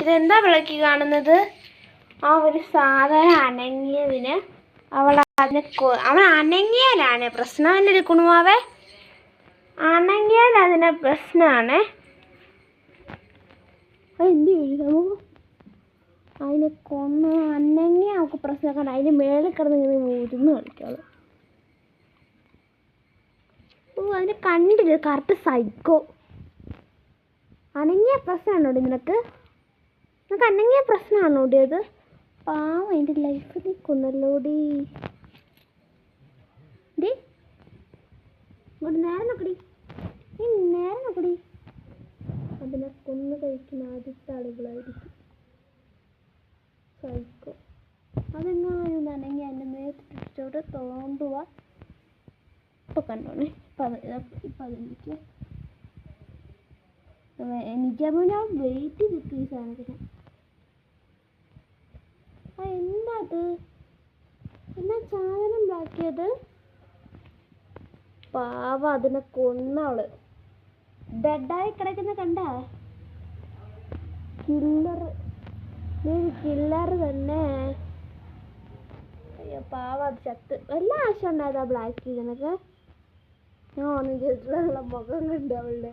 ഇതെന്താ വിളക്കി കാണുന്നത്? ആ ഒരു സാധനം അനങ്ങിയതിന് അവൾ അതിനെ അവൻ അനങ്ങിയാലാണ് പ്രശ്നം. എന്നൊരു കുണുമാവേ അനങ്ങിയാൽ അതിന് പ്രശ്നമാണ് എന്ത് എഴുതാമോ അതിനെ കൊന്ന് അനങ്ങി അവൾക്ക് പ്രശ്നമൊക്കെ അതിന് മേളിൽ കിടന്ന് ഇങ്ങനെ ഊരുന്ന് കളിക്കാൾ ഓ അതിനെ കണ്ടില്ല? Correct psycho. അനങ്ങിയ പ്രശ്നമാണോ നിനക്ക്? നിനക്ക് അനങ്ങിയ പ്രശ്നമാണോടി അത്? പാവം എന്റെ ലൈഫിൽ നിൽക്കുന്നല്ലോ ഡി ഇങ്ങോട്ട് നേരെ നോക്കടി. നീ നേരെ നോക്കടി. അതിനെ കൊന്നു കഴിക്കുന്ന ആദ്യത്തെ ആളുകളായിരിക്കും കഴിക്കും അതെങ്ങാനും നനങ്ങി എന്റെ മേത്തിട്ടോട്ട് തോണ്ടുക ഇപ്പൊ കണ്ടോണേ. ഇപ്പം ഞാൻ വെയിറ്റ് ചെയ്തിട്ട് ഈ ആ എന്താ അത് എന്നാ സാധനം ബാക്കിയത്? പാവ അതിനെ കൊന്നവൾ. ഡെഡായി കിടക്കുന്ന കണ്ട? കില്ലർ കില്ലർ തന്നെ. അയ്യോ പാവ അത് ചത്ത്. എല്ലാ ആവശ്യം ഉണ്ടായതാ ബ്ലാക്ക് നിനക്ക്? ഞാൻ ചെയ്തിട്ടുള്ള മുഖം കണ്ടു അവളുടെ.